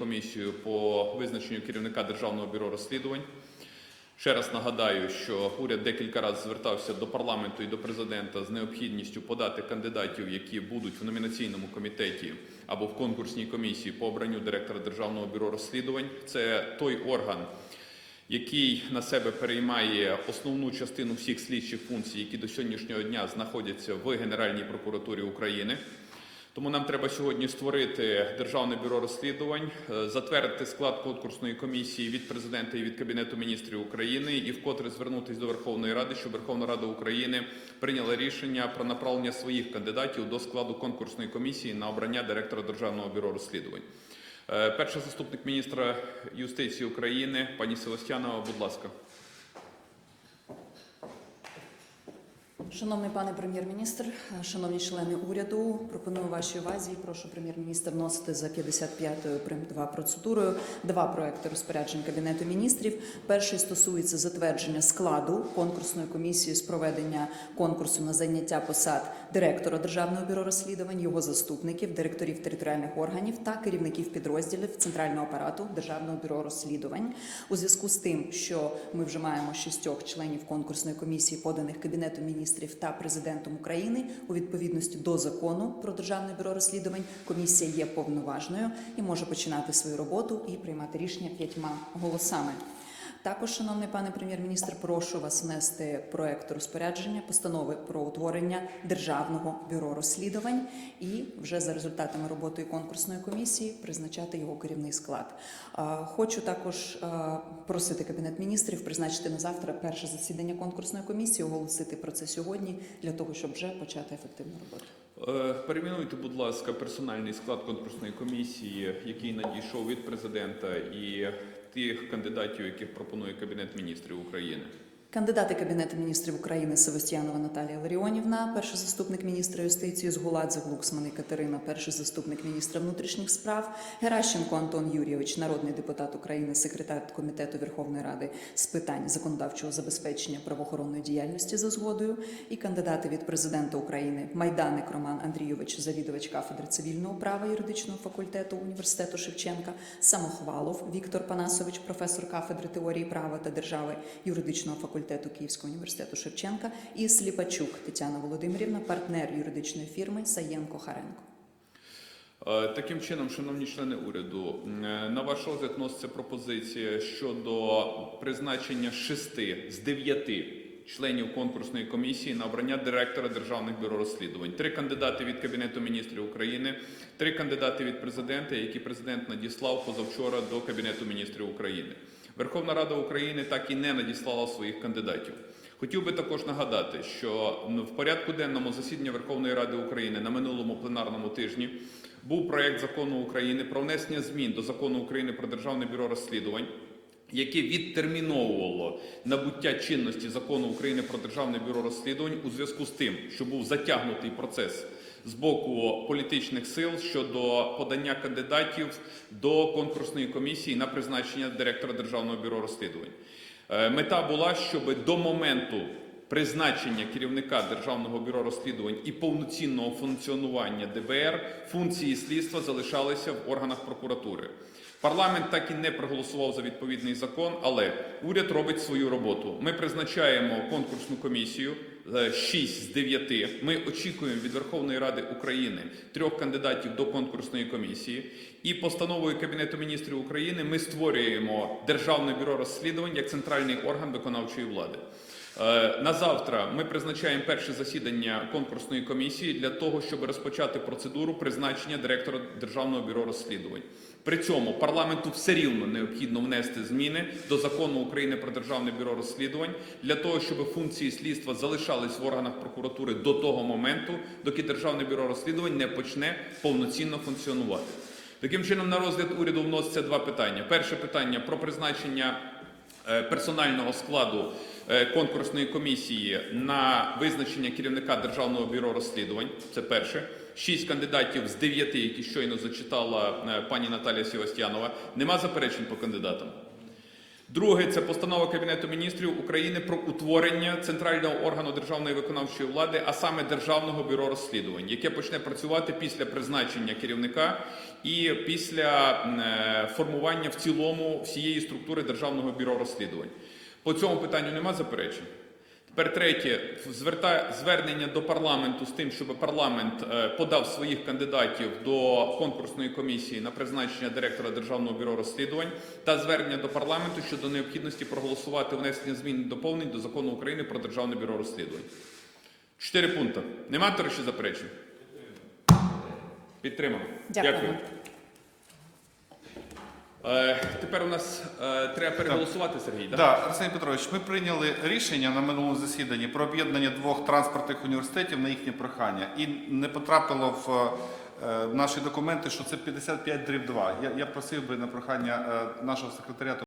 комісію по визначенню керівника Державного бюро розслідувань. Ще раз нагадаю, що уряд декілька разів звертався до парламенту і до президента з необхідністю подати кандидатів, які будуть в номінаційному комітеті або в конкурсній комісії по обранню директора Державного бюро розслідувань. Це той орган, який на себе переймає основну частину всіх слідчих функцій, які до сьогоднішнього дня знаходяться в Генеральній прокуратурі України. Тому нам треба сьогодні створити Державне бюро розслідувань, е, затвердити склад конкурсної комісії від президента і від Кабінету міністрів України і вкотре звернутися до Верховної Ради, щоб Верховна Рада України прийняла рішення про направлення своїх кандидатів до складу конкурсної комісії на обрання директора Державного бюро розслідувань. Е, Перший заступник міністра юстиції України, пані Селестянова, будь ласка. Шановний пане прем'єр-міністр, шановні члени уряду, пропоную вашій увазі. Прошу прем'єр-міністр вносити за 55-ю прим. 2 процедурою два проекти розпоряджень кабінету міністрів. Перший стосується затвердження складу конкурсної комісії з проведення конкурсу на зайняття посад директора державного бюро розслідувань, його заступників, директорів територіальних органів та керівників підрозділів центрального апарату державного бюро розслідувань. У зв'язку з тим, що ми вже маємо шістьох членів конкурсної комісії, поданих кабінетом міністрів та президентом України у відповідності до закону про державне бюро розслідувань, комісія є повноважною і може починати свою роботу і приймати рішення п'ятьма голосами. Також, шановний пане прем'єр-міністр, прошу вас внести проект розпорядження постанови про утворення державного бюро розслідувань і вже за результатами роботи конкурсної комісії призначати його керівний склад. Хочу також просити кабінет міністрів призначити на завтра перше засідання конкурсної комісії, оголосити про це сьогодні для того, щоб вже почати ефективну роботу. Е, Перейменуйте, будь ласка, персональний склад конкурсної комісії, який надійшов від президента, і тих кандидатів, яких пропонує Кабінет міністрів України. Кандидати Кабінету міністрів України Севастьянова Наталія Ларіонівна, перший заступник міністра юстиції, Згуладзе Глуксман і Катерина, перший заступник міністра внутрішніх справ, Геращенко Антон Юрійович, народний депутат України, секретар комітету Верховної Ради з питань законодавчого забезпечення правоохоронної діяльності за згодою, і кандидати від президента України Майданик Роман Андрійович, завідувач кафедри цивільного права юридичного факультету університету Шевченка, Самохвалов Віктор Панасович, професор кафедри теорії права та держави юридичного факультету Київського університету Шевченка, і Сліпачук Тетяна Володимирівна, партнер юридичної фірми Саєнко Харенко. Е, Таким чином, шановні члени уряду, е, на ваш розгляд вноситься пропозиція щодо призначення шести з дев'яти членів конкурсної комісії на обрання директора Державних бюро розслідувань. Три кандидати від Кабінету міністрів України, три кандидати від президента, які президент надіслав позавчора до Кабінету міністрів України. Верховна Рада України так і не надіслала своїх кандидатів. Хотів би також нагадати, що ну, в порядку денному засідання Верховної Ради України на минулому пленарному тижні був проект закону України про внесення змін до закону України про державне бюро розслідувань, яке відтерміновувало набуття чинності закону України про державне бюро розслідувань у зв'язку з тим, що був затягнутий процес з боку політичних сил щодо подання кандидатів до конкурсної комісії на призначення директора державного бюро розслідувань. Е, Мета була, щоб до моменту призначення керівника Державного бюро розслідувань і повноцінного функціонування ДБР функції слідства залишалися в органах прокуратури. Парламент так і не проголосував за відповідний закон, але уряд робить свою роботу. Ми призначаємо конкурсну комісію 6 з 9. Ми очікуємо від Верховної Ради України трьох кандидатів до конкурсної комісії. І постановою Кабінету міністрів України ми створюємо Державне бюро розслідувань як центральний орган виконавчої влади. Е, На завтра ми призначаємо перше засідання конкурсної комісії для того, щоб розпочати процедуру призначення директора Державного бюро розслідувань. При цьому парламенту все рівно необхідно внести зміни до закону України про державне бюро розслідувань для того, щоб функції слідства залишались в органах прокуратури до того моменту, доки державне бюро розслідувань не почне повноцінно функціонувати. Таким чином, на розгляд уряду вносяться два питання. Перше питання про призначення персонального складу е, конкурсної комісії на визначення керівника Державного бюро розслідувань. Це перше. Шість кандидатів з дев'яти, які щойно зачитала е, пані Наталія Сівастянова. Нема заперечень по кандидатам. Друге це постанова Кабінету міністрів України про утворення центрального органу державної виконавчої влади, а саме Державного бюро розслідувань, яке почне працювати після призначення керівника і після е, формування в цілому всієї структури Державного бюро розслідувань. По цьому питанню нема заперечень. Тепер третє звернення до парламенту з тим, щоб парламент е, подав своїх кандидатів до конкурсної комісії на призначення директора Державного бюро розслідувань та звернення до парламенту щодо необхідності проголосувати внесення змін і доповнень до закону України про державне бюро розслідувань. Чотири пункти. Нема товариші заперечень? Підтримано. Дякую. Е, тепер у нас е, треба переголосувати, Сергій. Так, Да? Арсеній Петрович, ми прийняли рішення на минулому засіданні про об'єднання двох транспортних університетів на їхнє прохання, і не потрапило в е, наші документи, що це 55 дріб 2. Я, я просив би на прохання нашого секретаріату